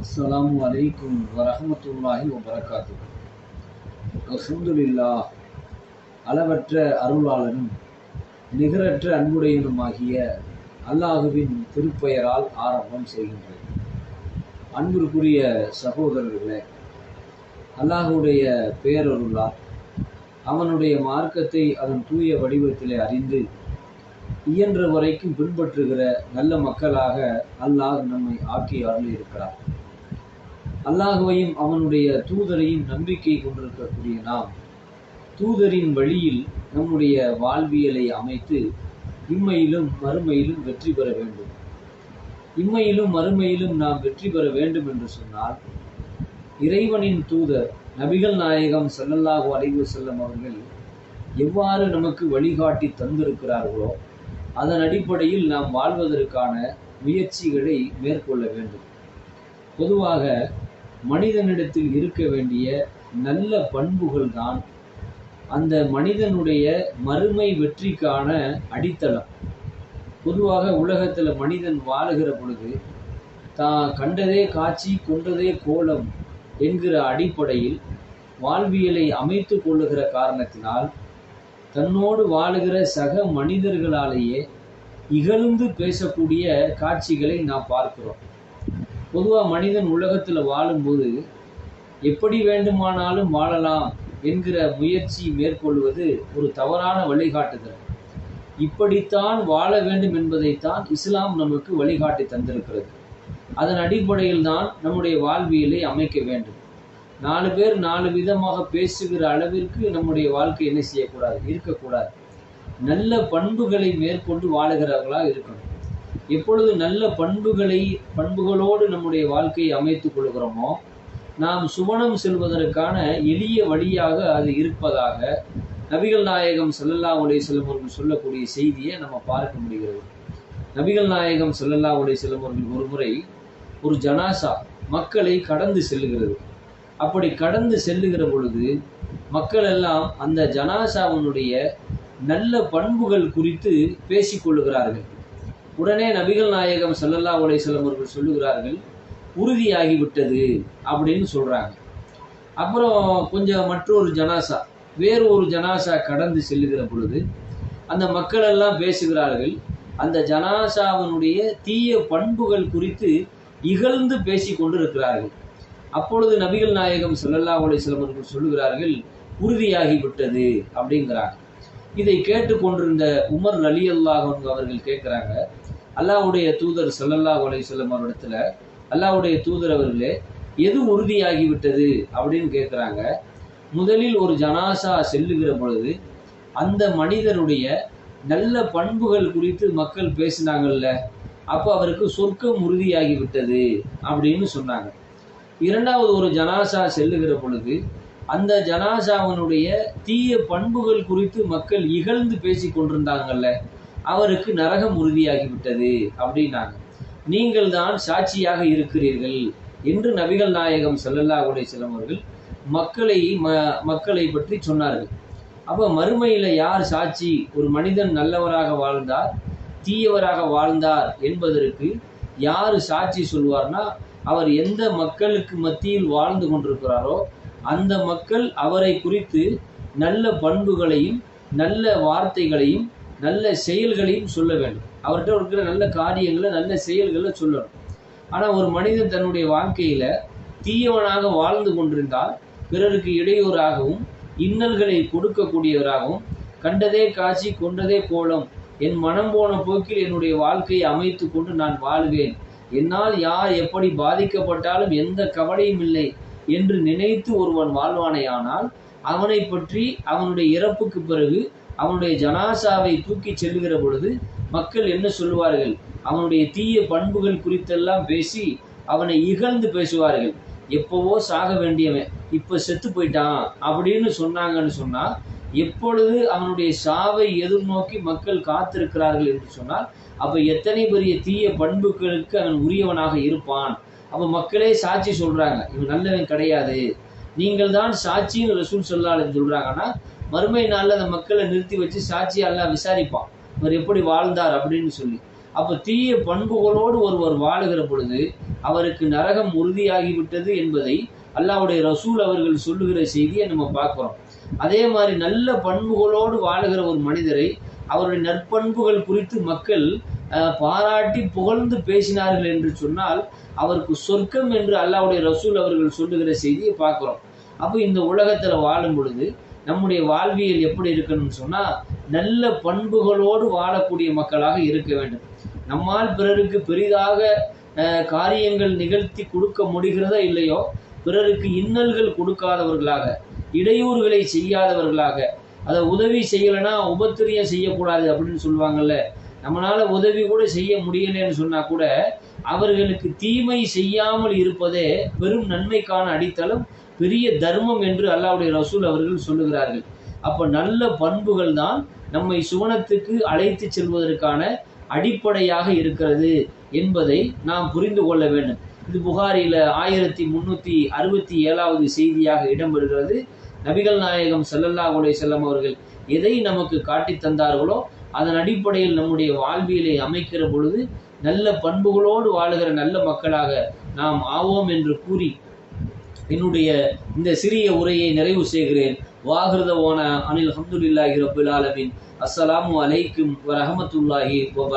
அஸ்லாம் அலைக்கும் வரமத்துல்லாஹி வபரகாத்து அல்ஹம்துலில்லா அளவற்ற அருளாளனும் நிகரற்ற அன்புடையனுமாகிய அல்லாஹுவின் திருப்பெயரால் ஆரம்பம் செய்கின்றது அன்பிற்குரிய சகோதரர்களே அல்லாஹுடைய பேரருளால் அவனுடைய மார்க்கத்தை அதன் தூய வடிவத்திலே அறிந்து இயன்ற வரைக்கும் பின்பற்றுகிற நல்ல மக்களாக அல்லாஹ் நம்மை ஆக்கி அருளியிருக்கிறார் அல்லாஹுவையும் அவனுடைய தூதரையும் நம்பிக்கை கொண்டிருக்கக்கூடிய நாம் தூதரின் வழியில் நம்முடைய வாழ்வியலை அமைத்து இம்மையிலும் மறுமையிலும் வெற்றி பெற வேண்டும். இம்மையிலும் மறுமையிலும் நாம் வெற்றி பெற வேண்டும் என்று சொன்னால் இறைவனின் தூதர் நபிகள் நாயகம் ஸல்லல்லாஹு அலைஹி செல்லும் அவர்கள் எவ்வாறு நமக்கு வழிகாட்டி தந்திருக்கிறார்களோ அதன் அடிப்படையில் நாம் வாழ்வதற்கான முயற்சிகளை மேற்கொள்ள வேண்டும். பொதுவாக மனிதனிடத்தில் இருக்க வேண்டிய நல்ல பண்புகள் தான் அந்த மனிதனுடைய மறுமை வெற்றிக்கான அடித்தளம். பொதுவாக உலகத்தில் மனிதன் வாழுகிற பொழுது தான் கண்டதே காட்சி கொண்டதே கோலம் என்கிற அடிப்படையில் வாழ்வியலை அமைத்து கொள்ளுகிற காரணத்தினால் தன்னோடு வாழுகிற சக மனிதர்களாலேயே இகழ்ந்து பேசக்கூடிய காட்சிகளை நாம் பார்க்கிறோம். பொதுவாக மனிதன் உலகத்தில் வாழும்போது எப்படி வேண்டுமானாலும் வாழலாம் என்கிற முயற்சி மேற்கொள்வது ஒரு தவறான வழிகாட்டுதல். இப்படித்தான் வாழ வேண்டும் என்பதைத்தான் இஸ்லாம் நமக்கு வழிகாட்டி தந்திருக்கிறது. அதன் அடிப்படையில் தான் நம்முடைய வாழ்வியலை அமைக்க வேண்டும். நாலு பேர் நாலு விதமாக பேசுகிற அளவிற்கு நம்முடைய வாழ்க்கை என்ன செய்யக்கூடாது? இருக்கக்கூடாது. நல்ல பண்புகளை மேற்கொண்டு வாழுகிறவர்களாக இருக்கணும். எப்பொழுது நல்ல பண்புகளை பண்புகளோடு நம்முடைய வாழ்க்கையை அமைத்துக் கொள்கிறோமோ நாம் சுவனம் செல்வதற்கான எளிய வழியாக அது இருப்பதாக நபிகள் நாயகம் செல்லல்லா உடைய வஸல்லம் அவர்கள் சொல்லக்கூடிய செய்தியை நம்ம பார்க்க முடிகிறது. நபிகள் நாயகம் செல்லல்லா உடைய வஸல்லம் அவர்கள் ஒரு முறை ஒரு ஜனாசா மக்களை கடந்து செல்லுகிறது அப்படி கடந்து செல்லுகிற பொழுது மக்கள் எல்லாம் அந்த ஜனாசாவினுடைய நல்ல பண்புகள் குறித்து பேசிக்கொள்ளுகிறார்கள் உடனே நபிகள் நாயகம் சல்லல்லா உலை செல்லம் அவர்கள் சொல்லுகிறார்கள் உறுதியாகிவிட்டது அப்படின்னு சொல்கிறாங்க அப்புறம் கொஞ்சம் மற்றொரு ஜனாசா வேறு ஒரு ஜனாசா கடந்து செல்லுகிற பொழுது அந்த மக்கள் எல்லாம் பேசுகிறார்கள் அந்த ஜனாசாவினுடைய தீய பண்புகள் குறித்து இகழ்ந்து பேசி கொண்டு இருக்கிறார்கள் அப்பொழுது நபிகள் நாயகம் செல்லல்லா அலைஹி அவர்கள் சொல்லுகிறார்கள் உறுதியாகிவிட்டது அப்படிங்கிறாங்க. இதை கேட்டுக்கொண்டிருந்த உமர் அலி அல்லாஹ் அவர்கள் கேட்குறாங்க அல்லாவுடைய தூதர் ஸல்லல்லாஹு அலைஹி வஸல்லம் இடத்துல அல்லாவுடைய தூதர் அவர்களே எது உறுதியாகி விட்டது அப்படின்னு கேட்குறாங்க முதலில் ஒரு ஜனாசா செல்லுகிற பொழுது அந்த மனிதருடைய நல்ல பண்புகள் குறித்து மக்கள் பேசினாங்கல்ல அப்போ அவருக்கு சொர்க்கம் உறுதியாகி விட்டது அப்படின்னு சொன்னாங்க. இரண்டாவது ஒரு ஜனாசா செல்லுகிற பொழுது அந்த ஜனாசாவனுடைய தீய பண்புகள் குறித்து மக்கள் இகழ்ந்து பேசி கொண்டிருந்தாங்கல்ல அவருக்கு நரகம் உறுதியாகிவிட்டது அப்படின்னாங்க. நீங்கள் தான் சாட்சியாக இருக்கிறீர்கள் என்று நபிகள் நாயகம் செல்லல்லா உடைய வஸல்லம் மக்களை ம மக்களை பற்றி சொன்னார்கள். அப்போ மறுமையில் யார் சாட்சி? ஒரு மனிதன் நல்லவராக வாழ்ந்தார் தீயவராக வாழ்ந்தார் என்பதற்கு யார் சாட்சி சொல்வார்னா அவர் எந்த மக்களுக்கு மத்தியில் வாழ்ந்து கொண்டிருக்கிறாரோ அந்த மக்கள் அவரை குறித்து நல்ல பண்புகளையும் நல்ல வார்த்தைகளையும் நல்ல செயல்களையும் சொல்ல வேண்டும். அவர்கிட்ட இருக்கிற நல்ல காரியங்களை நல்ல செயல்களை சொல்லணும். ஆனால் ஒரு மனிதன் தன்னுடைய வாழ்க்கையில் தீயவனாக வாழ்ந்து கொண்டிருந்தால் பிறருக்கு இடையூறாகவும் இன்னல்களை கொடுக்கக்கூடியவராகவும் கண்டதே காட்சி கொண்டதே கோலம் என் மனம் போன போக்கில் என்னுடைய வாழ்க்கையை அமைத்து கொண்டு நான் வாழ்வேன். என்னால் யார் எப்படி பாதிக்கப்பட்டாலும் எந்த கவலையும் இல்லை என்று நினைத்து ஒருவன் வாழ்வானேயானால் அவனை பற்றி அவனுடைய இறப்புக்கு பிறகு அவனுடைய ஜனாசாவை தூக்கி செல்லுகிற பொழுது மக்கள் என்ன சொல்லுவார்கள்? அவனுடைய தீய பண்புகள் குறித்தெல்லாம் பேசி அவனை இகழ்ந்து பேசுவார்கள். எப்போவோ சாக வேண்டியவன் இப்போ செத்து போயிட்டான் அப்படின்னு சொன்னாங்கன்னு சொன்னால் எப்பொழுது அவனுடைய சாவை எதிர்நோக்கி மக்கள் காத்திருக்கிறார்கள் என்று சொன்னால் அப்போ எத்தனை பெரிய தீய பண்புகளுக்கு அவன் உரியவனாக இருப்பான்? அப்போ மக்களே சாட்சி சொல்கிறாங்க இவன் நல்லவன் கிடையாது. நீங்கள் தான் சாட்சின்னு ரசூல் சொல்லாலும் சொல்கிறாங்கன்னா மறுமை நாளில் அந்த மக்களை நிறுத்தி வச்சு சாட்சி எல்லாம் விசாரிப்பான். இவர் எப்படி வாழ்ந்தார் அப்படின்னு சொல்லி. அப்போ தீய பண்புகளோடு ஒருவர் வாழுகிற பொழுது அவருக்கு நரகம் உறுதியாகிவிட்டது என்பதை அல்லாவுடைய ரசூல் அவர்கள் சொல்லுகிற செய்தியை நம்ம பார்க்குறோம். அதே மாதிரி நல்ல பண்புகளோடு வாழுகிற ஒரு மனிதரை அவருடைய நற்பண்புகள் குறித்து மக்கள் பாராட்டி புகழ்ந்து பேசினார்கள் என்று சொன்னால் அவருக்கு சொர்க்கம் என்று அல்லாவுடைய ரசூல் அவர்கள் சொல்லுகிற செய்தியை பார்க்குறோம். அப்போ இந்த உலகத்தில் வாழும் பொழுது நம்முடைய வாழ்வியல் எப்படி இருக்கணும்னு சொன்னால் நல்ல பண்புகளோடு வாழக்கூடிய மக்களாக இருக்க வேண்டும். நம்மால் பிறருக்கு பெரிதாக காரியங்கள் நிகழ்த்தி கொடுக்க முடிகிறதா இல்லையோ பிறருக்கு இன்னல்கள் கொடுக்காதவர்களாக இடையூறுகளை செய்யாதவர்களாக அதை உதவி செய்யலைன்னா உபத்திரியம் செய்யக்கூடாது அப்படின்னு சொல்லுவாங்கல்ல நம்மளால உதவி கூட செய்ய முடியலன்னு சொன்னா கூட அவர்களுக்கு தீமை செய்யாமல் இருப்பதே பெரும் நன்மைக்கான அடித்தளம் பெரிய தர்மம் என்று அல்லாவுடைய ரசூல் அவர்கள் சொல்லுகிறார்கள். அப்ப நல்ல பண்புகள் தான் நம்மை சுவனத்துக்கு அழைத்து செல்வதற்கான அடிப்படையாக இருக்கிறது என்பதை நாம் புரிந்து கொள்ள வேண்டும். இது புகாரில ஆயிரத்தி முன்னூத்தி அறுபத்தி ஏழாவது செய்தியாக இடம்பெறுகிறது. நபிகள் நாயகம் செல்லல்லா உடைய செல்லம் அவர்கள் எதை நமக்கு காட்டித் தந்தார்களோ அதன் அடிப்படையில் நம்முடைய வாழ்வியலை அமைக்கிற பொழுது நல்ல பண்புகளோடு வாழுகிற நல்ல மக்களாக நாம் ஆவோம் என்று கூறி என்னுடைய இந்த சிறிய உரையை நிறைவு செய்கிறேன். வாகிருதவோன அனில் அஹமதுல்லாஹி ரபுல் ஆலமின். அஸ்ஸலாமு அலைக்கும் வரஹமத்துல்லாஹி வ